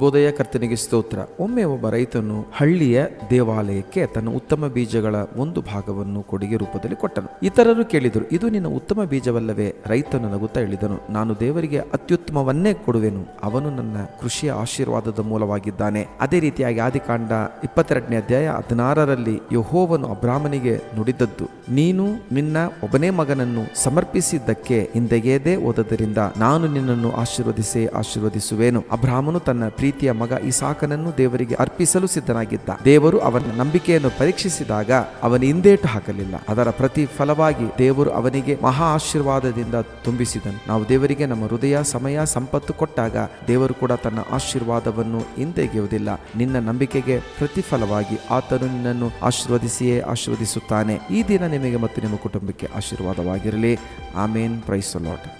ಬೋಧೆಯ ಕರ್ತನಿಗೆ ಸ್ತೋತ್ರ. ಒಮ್ಮೆ ಒಬ್ಬ ರೈತನು ಹಳ್ಳಿಯ ದೇವಾಲಯಕ್ಕೆ ತನ್ನ ಉತ್ತಮ ಬೀಜಗಳ ಒಂದು ಭಾಗವನ್ನು ಕೊಡುಗೆ ರೂಪದಲ್ಲಿ ಕೊಟ್ಟನು. ಇತರರು ಕೇಳಿದರು, ಇದು ನಿನ್ನ ಉತ್ತಮ ಬೀಜವಲ್ಲವೇ? ರೈತನು ನಗುತ್ತಾ ಹೇಳಿದನು, ನಾನು ದೇವರಿಗೆ ಅತ್ಯುತ್ತಮವನ್ನೇ ಕೊಡುವೆನು. ಅವನು ನನ್ನ ಕೃಷಿಯ ಆಶೀರ್ವಾದದ ಮೂಲವಾಗಿದ್ದಾನೆ. ಅದೇ ರೀತಿಯಾಗಿ ಆದಿಕಾಂಡ ಇಪ್ಪತ್ತೆರಡನೇ ಅಧ್ಯಾಯ ಹದಿನಾರರಲ್ಲಿ ಯಹೋವನು ಅಬ್ರಾಹ್ಮನಿಗೆ ನುಡಿದದ್ದು, ನೀನು ನಿನ್ನ ಒಬ್ಬನೇ ಮಗನನ್ನು ಸಮರ್ಪಿಸಿದ್ದಕ್ಕೆ ಹಿಂದೆಗೆಯದೇ ಓದದರಿಂದ ನಾನು ನಿನ್ನನ್ನು ಆಶೀರ್ವದಿಸೇ ಆಶೀರ್ವದಿಸುವೆನು. ಅಬ್ರಾಹ್ಮನು ತನ್ನ ಪ್ರೀತಿಯ ಮಗ ಇಸಾಕನನ್ನು ದೇವರಿಗೆ ಅರ್ಪಿಸಲು ಸಿದ್ಧನಾಗಿದ್ದ. ದೇವರು ಅವನ ನಂಬಿಕೆಯನ್ನು ಪರೀಕ್ಷಿಸಿದಾಗ ಅವನ ಹಿಂದೇಟು ಹಾಕಲಿಲ್ಲ. ಅದರ ಪ್ರತಿಫಲವಾಗಿ ದೇವರು ಅವನಿಗೆ ಮಹಾ ಆಶೀರ್ವಾದದಿಂದ ತುಂಬಿಸಿದನು. ನಾವು ದೇವರಿಗೆ ನಮ್ಮ ಹೃದಯ, ಸಮಯ, ಸಂಪತ್ತು ಕೊಟ್ಟಾಗ ದೇವರು ಕೂಡ ತನ್ನ ಆಶೀರ್ವಾದವನ್ನು ಹಿಂದೆಗೆಯುವುದಿಲ್ಲ. ನಿನ್ನ ನಂಬಿಕೆಗೆ ಪ್ರತಿಫಲವಾಗಿ ಆತನು ನಿನ್ನನ್ನು ಆಶೀರ್ವದಿಸಿಯೇ ಆಶೀರ್ವದಿಸುತ್ತಾನೆ. ಈ ದಿನ ನಿಮಗೆ ಮತ್ತು ನಿಮ್ಮ ಕುಟುಂಬಕ್ಕೆ ಆಶೀರ್ವಾದವಾಗಿರಲಿ. ಆಮೇನ್. Praise Lord